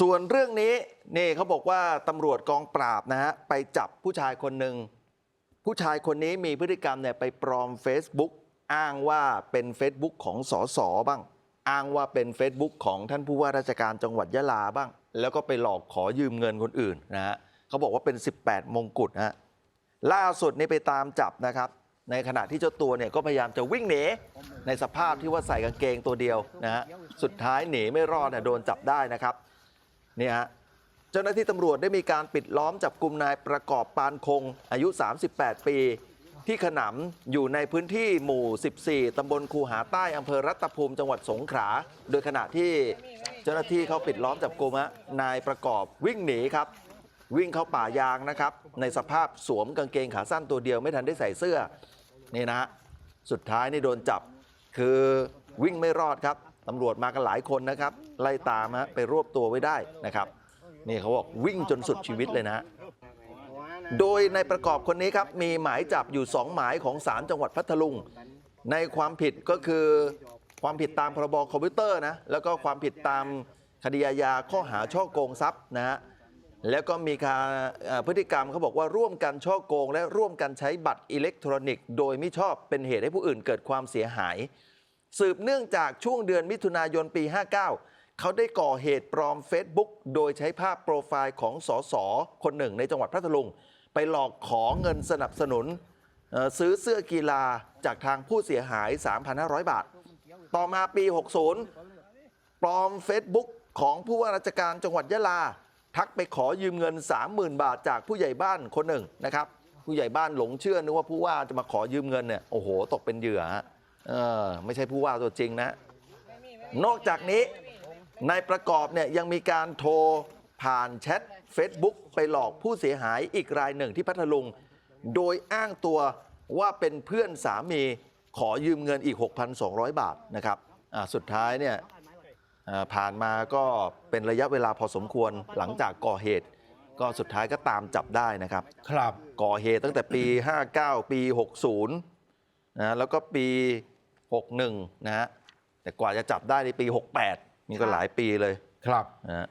ส่วนเรื่องนี้นี่เขาบอกว่าตำรวจกองปราบนะฮะไปจับผู้ชายคนหนึ่งผู้ชายคนนี้มีพฤติกรรมเนี่ยไปปลอม Facebook อ้างว่าเป็น Facebook ของสอสอบ้าง อ้างว่าเป็น Facebook ของท่านผู้ว่าราชการจังหวัดยะลาบ้าง แล้วก็ไปหลอกขอยืมเงินคนอื่นนะฮะเขาบอกว่าเป็น 18 มงกุฎนะฮะล่าสุดนี่ไปตามจับนะครับ ในขณะที่เจ้าตัวเนี่ยก็พยายามจะวิ่งหนีในสภาพที่ว่าใส่กางเกงตัวเดียวนะฮะสุดท้ายหนีไม่รอดนะโดนจับได้นะครับ นี่ฮะเจ้าหน้าที่ตำรวจได้มีการปิดล้อมจับกลุ่มนายประกอบปานคง อายุ 38 ปี ที่ขนำอยู่ในพื้นที่หมู่ 14 ตำบลคูหาใต้อำเภอรัตภูมิจังหวัดสงขลาโดยขณะที่เจ้าหน้าที่เขาปิดล้อมจับกลุ่มฮะนายประกอบวิ่งหนีครับวิ่งเข้าป่ายางนะครับ ในสภาพสวมกางเกงขาสั้นตัวเดียวไม่ทันได้ใส่เสื้อนี่นะฮะสุดท้ายนี่โดนจับ คือวิ่งไม่รอดครับตำรวจมากันหลายคนนะครับ ไล่ตามฮะไปรวบตัวไว้ได้นะครับนี่เขาบอกวิ่งจนสุดชีวิตเลยนะ โดยในประกอบคนนี้ครับมีหมายจับอยู่ 2 หมายของศาลจังหวัดพัทลุง ในความผิดก็คือความผิดตามพรบคอมพิวเตอร์นะแล้วก็ความผิดตามคดีอาญาข้อหาช่อโกงทรัพย์นะฮะ แล้วก็มีการพฤติกรรมเขาบอกว่าร่วมกันช่อโกง และร่วมกันใช้บัตรอิเล็กทรอนิกส์ โดยไม่ชอบเป็นเหตุให้ผู้อื่นเกิดความเสียหาย สืบเนื่องจากช่วงเดือนมิถุนายนปี 59 เขาได้ก่อเหตุปลอม Facebook โดยใช้ภาพโปรไฟล์ของสสคนหนึ่งในจังหวัดพัทลุง ไปหลอกขอเงินสนับสนุน ซื้อเสื้อกีฬาจากทางผู้เสียหาย 3,500 บาท ต่อมาปี 60 ปลอม Facebook ของผู้ว่าราชการจังหวัดยะลา ทักไปขอยืมเงิน 30,000 บาทจากผู้ใหญ่บ้านคนหนึ่งนะครับ ผู้ใหญ่บ้านหลงเชื่อนึกว่าผู้ว่าจะมาขอยืมเงินเนี่ยโอ้โห ตกเป็นเหยื่อฮะเออไม่ใช่ผู้ว่าตัวจริงนะ นอกจากนี้นายประกอบเนี่ยยังมีการโทรผ่านแชท Facebook ไปหลอกผู้เสียหายอีกรายหนึ่งที่พัทลุง โดยอ้างตัวว่าเป็นเพื่อนสามีขอยืมเงินอีก 6,200 บาทนะครับอ่าสุดท้ายเนี่ย ผ่านมาก็เป็นระยะเวลาพอสมควรหลังจากก่อเหตุ ก็สุดท้ายก็ตามจับได้นะครับ ครับ ก่อเหตุตั้งแต่ปี 59 ปี 60นะแล้วก็ปี 61 นะฮะแต่กว่าจะจับได้ในปี 68 นี่ก็หลายปีเลยครับนะฮะ